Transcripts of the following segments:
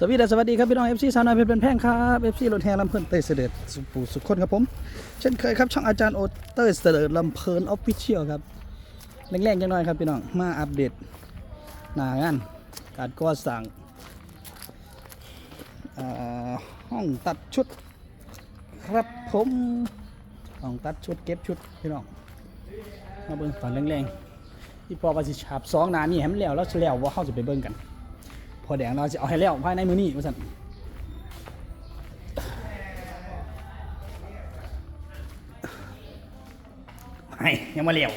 สวัสดีสวัสดีครับพี่น้องเอฟซีสาวน้อยเพชรเป็นแพงครับเอฟซีรถแห่ลำเพลินเต้ยเสด็จสุปูสุขคนครับผม เช่นเคยครับช่องอาจารย์โอเต้ยเสด็จลำเพลินออฟฟิเชียลครับแรงๆจังหน่อยครับพี่น้องมาอัปเดตหน้างานการก่อสร้างห้องตัดชุดครับผมห้องตัดชุดเก็บชุดพี่น้องมาเบิ่งตอนแรงๆที่พอประสิฉาบสองหนานี่ให้มันแล้วแล้วเฉลียวว่าเขาจะไปเบิ่งกัน พอแดงเราจะเอาให้แล้วภายในมือนี้ว่าสันให้ยังมาเหลียว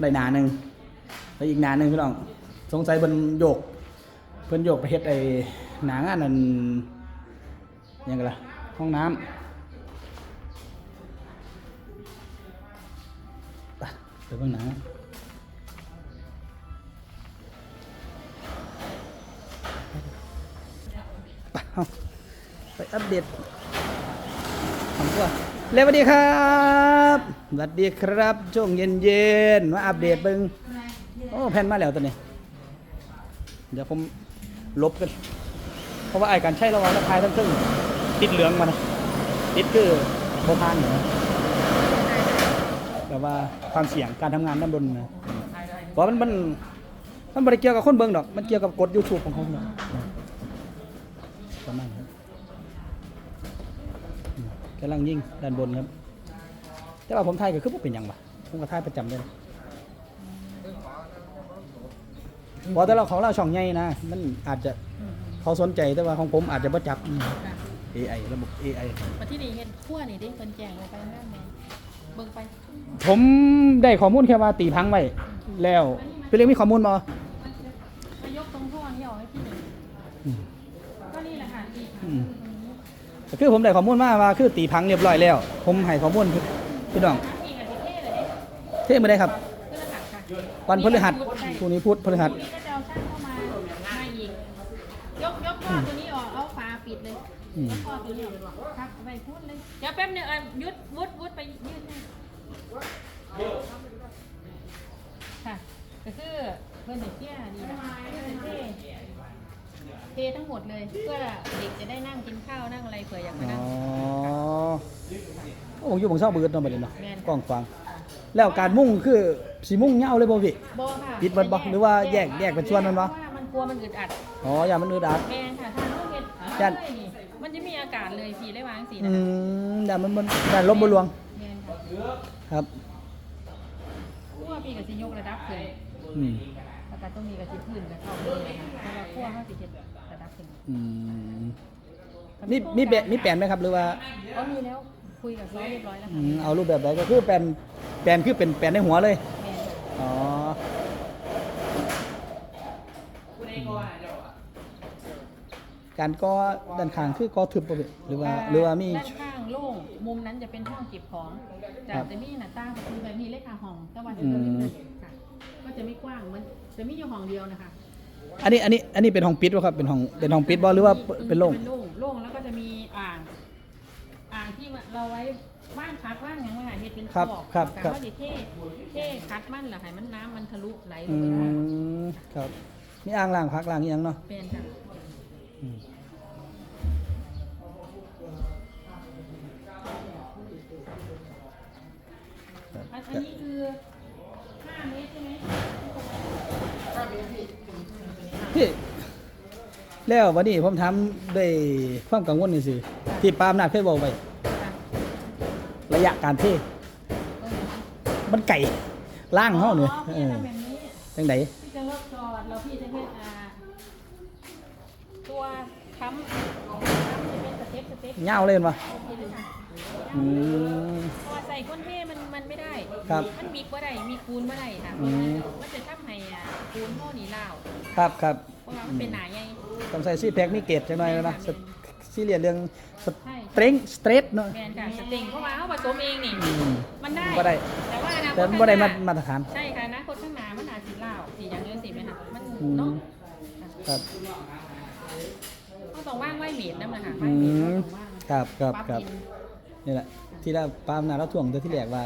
ได้หนาหนึ่งแล้วอีกหนาหนึ่งพี่น้องสงสัยเพิ่นโยก เพิ่นโยกไปเฮ็ดไอ้หนางานนั่นยังไงล่ะห้องน้ำไปไปเบิ่งหนัง เอาไปอัปเดตทำตัวเร็วสวัสดีครับสวัสดีครับ ช่วงเย็นเย็นๆมาอัปเดตเบิ่งโอ้แผ่นมาแล้วตอนนี้ เดี๋ยวผมลบกัน เพราะว่าไอ้การใช้ระหว่างระทายทั้งครึ่งติดเหลืองมานะติดคือโบพานเหรอแต่ว่าความเสี่ยงการทำงานด้านบนนะเพราะมันมันมันบริเกี่ยวกับคนเบิ่งดอก มันเกี่ยวกับกฎ YouTube ของเขาเนาะ ประมาณนั้นอืมกำลังยิงด้านบนครับ แต่ว่าผมไทยก็คือบ่เป็นหยังวะผมก็ไทยประจำเลยนะบอกแต่เราของเราช่องใหญ่นะมันอาจจะเขาสนใจแต่ว่าของผมอาจจะบ่จับอืมค่ะ AI ระบบ AI มาที่นี่เห็นขั้วนี่ดิเพิ่นแจงเลยไปนั่นแม่เบิ่งไป ผมได้ข้อมูลแค่ว่าตีพังไว้แล้วเป็นเรื่องมีข้อมูลบ่มายกตรงท่อนี้ออกให้พี่หนึ่ง อืม ก็นี่แหละค่ะที่ อืม ก็ คือผมได้ข้อมูลมาว่าคือตีพังเรียบร้อยแล้ว ผมให้ข้อมูลพี่น้องอีกอันที่เท่เลยดิเท่มาได้ครับเพื่อหัดค่ะวันพฤหัสพรุ่งนี้พุธพฤหัสพรุ่งนี้ก็จะเอาช่างเข้ามามาอีกยกยกท่อตัวนี้ออกเอาฝาปิดเลยอืมยกท่อตัวนี้ออกครับไปพูดเลยเดี๋ยวแป๊บนึงเอะยุดวุดวุดไปยืดให้ค่ะก็คือเพื่อนเด็กเที่ยดีนะ เท่เททั้งหมดเลยเพื่อเด็กจะได้นั่งกินข้าวนั่งอะไรเผื่ออยากมาอ๋นั่องโอ้อยู่บงเศร้าเบิดเนาะบัดนี้เนาะแม่น กว้างฟังแล้วการมุ่งคือสิมุ่งยาวเลยบ่พี่บ่ค่ะปิดเบิดบ่หรือว่าแยกแยกเป็นส่วนมันบ่ เพราะว่ามันกลัวมันอึดอัดอ๋ออย่ามันอึดอัด แม่นค่ะถ้าลูกเห็ดยันเลยนี่มันจะมีอากาศเลยพี่ได้วางสีอืนะคะมอย่ามันมันอย่าลบบ่ลวงแม่นค่ะครับขั้วพี่กับสิยกระดับขึ้นอืมแล้ว ก็ต้องมีกระสิพื้นกับเข้าเลยนะคะเพราะว่าขั้วเขาสิเฮ็ดระดับขึ้นอืมมีมีแปลมีแปลนไหมครับหรือว่าก็มีแล้วคุยกับเขาเรียบร้อยแล้วอืค่ะมเอารูปแบบใดก็คือแปลนแปลนคือเป็นแปลนในหัวเลย แม่นค่ะอ๋อการก่อด้านข้างคือก่อทึบบ่พี่หรือว่าหรือว่ามี ด้านข้างโล่งมุมนั้นจะเป็นห้องเก็บของแต่ครับจะมีหน้าต่างประตูแบบนี้เลขห้องแต่ว่าจะตัวนิดนึงค่ะ ก็จะไม่กว้างมันจะมีอยู่ห้องเดียวนะคะอันนี้อันนี้อันนี้เป็นห้องปิดวะครับเป็นห้องเป็นห้องปิดบ่หรือว่าเป็นโล่งเป็นโล่งโล่งแล้วก็จะมีอ่างอ่างที่เราไว้ว่างคัดว่างอย่างไรเฮ็ดเป็นครับขอบครับแต่ครับว่าสิเท่เท่คัดมันเหรอให้มันน้ำมันทะลุไหลลอืงไปได้มครับมีอ่างล้างพักล้างอีหยังเนาะเป็นค่ะอืมอันอันนี้คือ5เมตรใช่ไหม พี่แล้ววันนี้ผมถามด้วยความกังวลนี่สิที่ปาล์มนาจเคยบอกไปค่ะระยะการเทตรงไหนมันไก่ล่างเฮาเนี่ยอ๋อเอพี่อทำแบบนี้จังไดพี่จะเลิกจอดแล้วพี่จะเฮ็ดอ่าตัวค้ำค้ำจะ เป็นสเต็ปสเต็ปยาวเลยเห็นปะนี่เลยค่ะอืมเพราะว่าใส่ก้นเท่มันมันไม่ได้ ครับมันมีบ่ได้มีคูณบ่ได้ค่ะอืม มันจะทำให้อะคูณเท่านี้ลาวครับครับเพราะว่ามันเป็นหนาใหญ่ ต้องใส่ซีแพ็คมีเกตจังหน่อยแล้วนะแม่นซีเรียสเรื่องสใช่เตรงสเตรทเนาะ แมนค่ะสติงเพราะว่าเขาผสมเองนี่ อืมมันได้ บ่ได้ แต่ว่าอนาคแต่ตมันบ่ได้มาข้งหมาตรฐาน ใช่ค่ะอนะคนข้างหน้ามันอาจสิลาวสีอย่างเงี้ยสิไหมคะมันอืม เนาะครับเขา ต้องว่างไว้เมีดนั่นแหละค่ะอืว่างเมีดมต้องว่างครับครับปั๊ครับ ดิน นี่แหละที่เราปาล์มนาเราถ่วงตัวที่แรกว่า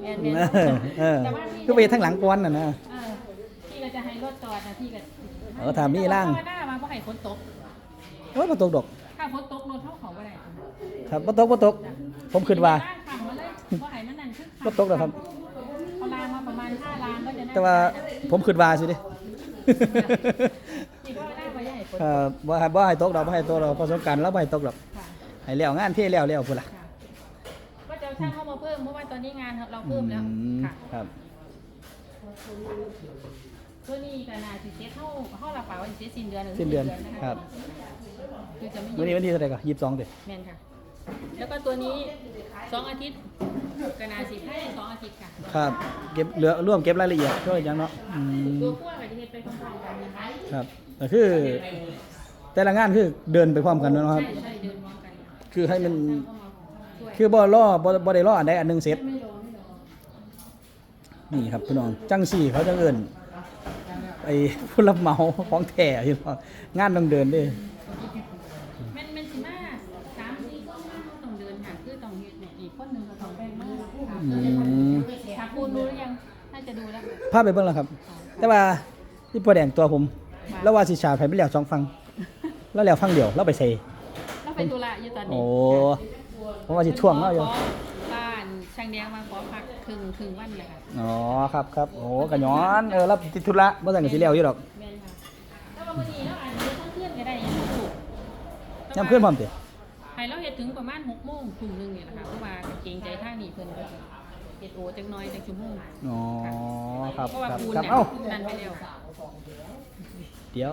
แมนเอแมนอเออแต่ว่าพี่คือไปทั้งหลังกวนน่ะนะ เออพี่ก็จะให้รถจอดนะพี่ก็เออถามมีร่างภวนามาเพราะให้ฝนตก โอ้ยบ่ตกดอกถ้าฝนตกรถเท่าเขาบ่ได้ครับบ่ตกบ่ตก ผมคิดว่าบ้นขับมาเลยบ่ให้มันนั่นคือบ่ตกดอกครับ เขาลางมาประมาณ5ลางก็จะน่แต่ว่าผมคิดว่าสิเด้ที่พ่อได้บ่ใหญ่ฝน เอ่อบ่ให้บ่ให้ตกดอกบ่ให้ตกดอกประสบการณ์แล้วบ่ให้ตกดอกค่ะให้แล้วงานเท่แล้วแล้วพุ่นล่ะค่ะก็จะเอาช่างเข้ามาเพิ่มเพราะว่าตอนนี้งานเราเพิ่มแล้วอืมค่ะครับตัวนี้ก็น่าสิเซ็ตเท่าเท่ารับปากว่าสิเซ็ตสิ้นเดือนหรือสิ้นเดือนะะครับคือจะไม่มื้อนี้วันที่เท่าไหร่ก็22เด้แม่นค่ะ แล้วก็ตัวนี้สองอาทิตย์ก็น่าสิให้สองอาทิตย์ค่ะครับ เก็บเหลือร่วมเก็บรายละเอียดช่วยจังเนาะอืมตัวขั้วกับที่เฮ็ดไปพร้อมๆกันนะคะครับ ก็คือ แต่ละงานคือเดินไปพร้อมกันเนาะครับ ใช่ใช่เดินพร้อมกันค่ะคือให้มันช่างเข้ามาช่วยคือบ่รอบ่บ่ได้รออันใดอันหนึงเสร็จนี่ครับพี่น้องจังสี่เขาจังเอิ้นไอ้ผู้รับเหมาของแท้พี่น้องงานต้องเดินเด้แม่นแม่นสิมาสามสี่คนมาต้องเดินค่ะคือต้องเฮ็ดเนี่ยอีกคนหนึงก็ต้องแบ่งมือค่ะอืมถามปูนดูหรือยังน่าจะดูแล้วพาไปเบิ่งแล้วครับ แต่ว่าที่พ่อแดงตัวผม แล้วว่าสิชาร์จให้มันแล้วสองฟัง แล้วแล้วฟังเดียวแล้วไปใส่แล้วไปธุระอยู่ตอนนี้โอ้ผมว่าสิท่วงเนาะอยู่ขบ้านช่างแดงมาขอพักครึ่งครึ่งวันเลยค่ะอ๋อครับครับโอ้กะย้อนเออแล้วติดธุระบ่ซั่นก็สิแล้วอยู่ดอกแม่นค่ะแล้ววันนี้เราอาจจะต้องเคลื่อนก็ได้ยังไม่ถูกยามเพื่อนพร้อมติให้เราเฮ็ดถึงประมาณ6โมงทุ่มหนึงเนี่ยนะคะเพราะว่าเกรงใจทางนี้เพิ่นก็สิเฮ็ดโอจักหน้อยจักชั่วโมงอ๋อครับเพราะว่าครับปูนครับเนี่ยเอ้านั่นไปแล้ว เดี๋ยว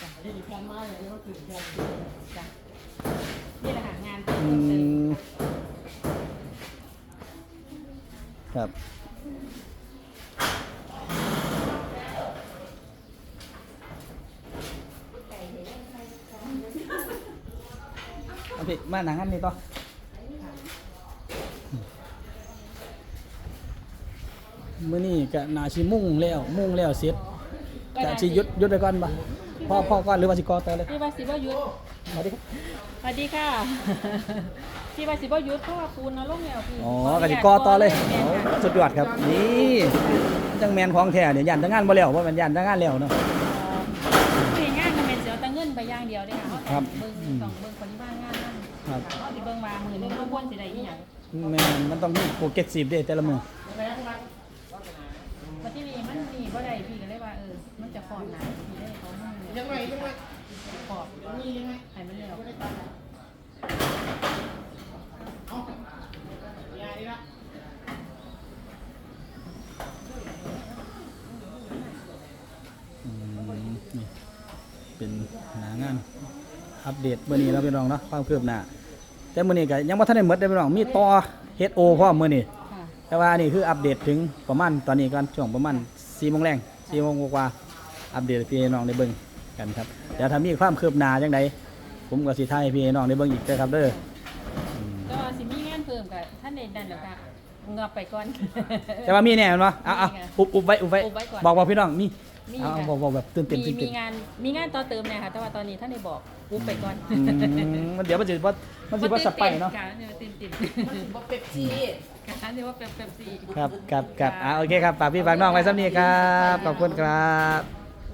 จ้ะนี่แหละค่ะงานอืเพิ่มเติมมครับเอาพี่มาหนังอันนี้ต่อมื้อนี้ก็น่าสิมุ่งแล้ว มุ่งแล้วเสร็จ ก็สิหยุดหยุดไปก่อนบ่พ่อพ่อก่อนหรือว่าสิก่อต่อเลยพี่ว่าสิบ่หยุดสวัสดีครับสวัสดีค่ะพี่ว่าสิบ่หยุดเพราะว่าปูนเอาลงแล้วพี่อ๋อขกนุสิญาตกอต่อเลยแม่นค่ะเอาสุดยอดครับนี่จังแมนของแท้เนี่ยยันทั้งงานบ่แล้วว่ามันยันทั้งงานแล้วเนาะเฮ็ดงานก็แม่นสิเอาแต่เงินไปอย่างเดียวเด้ค่ะครัเขาบต้องเบิ่งต้องเบิ่งปริมาณงานนำครับเขาสิเบิ่งว่ามื้อหนึงเขาควรสิได้อีหยังแม่นมันต้องมีโปรเกตซีฟเด้แต่ละมือ บัดที่นี่มันมีบ่ได้พี่ก็เลยว่าเออมันจะฟอนหนาพี่ได้เขาให้ยังไงยังไงขอบมียังไงให้มันแล้ว อืมนี่ เป็นหน้างานอัปเดตมื้อนี้เราะพี่น้องเนาะความคืบหน้าแต่มื้อนี้ก็ยังบ่ทันได้หมดเด้อพี่น้องมีต่อ HO พร้อมมื้อนี้ค่ะแต่ว่านี่คืออัปเดตถึงประมาณตอนนี้ก่อนช่วงประมาณ4โมงแรง4โมงกว่าๆอัปเดตให้พี่น้องได้เบิ่งกันครับเดี๋ยวถ้ามีความคืบหน้าจังไดผมก็สิถ่ายให้พี่น้องได้เบิ่งอีกเด้อครับเด้ออืมก็สิมีงานเพิ่มกับท่านเด่นดันแล้วก็เงาไปก่อนแต่ว่ามีแน่แม่นบ่เอาเอามีไงอุบอุบไว้อุบไว้อุบไว้ก่อนบอกบอกพี่น้องมี มีเอาค่ะบอกบอกแบบตื่นเต้นมีตื่นเต้มีนงานมีงานต่อเติมเนี่ยค่ะ แต่ว่าตอนนี้ท่านได้บอกปุ๊บไปก่อนอืมมันเดี๋ยวมันจะว่ามันจะว่าสไปเนาะ ค่ะเนี่ยตื่นตื่นบอกเป็ปซี่ ค่ะเนี่ยว่าแบบแบบสี่ครับครับครับอ่าโอเคครับฝากพี่ฝากน้องไว้สักนี้ครับ ขอบคุณครับ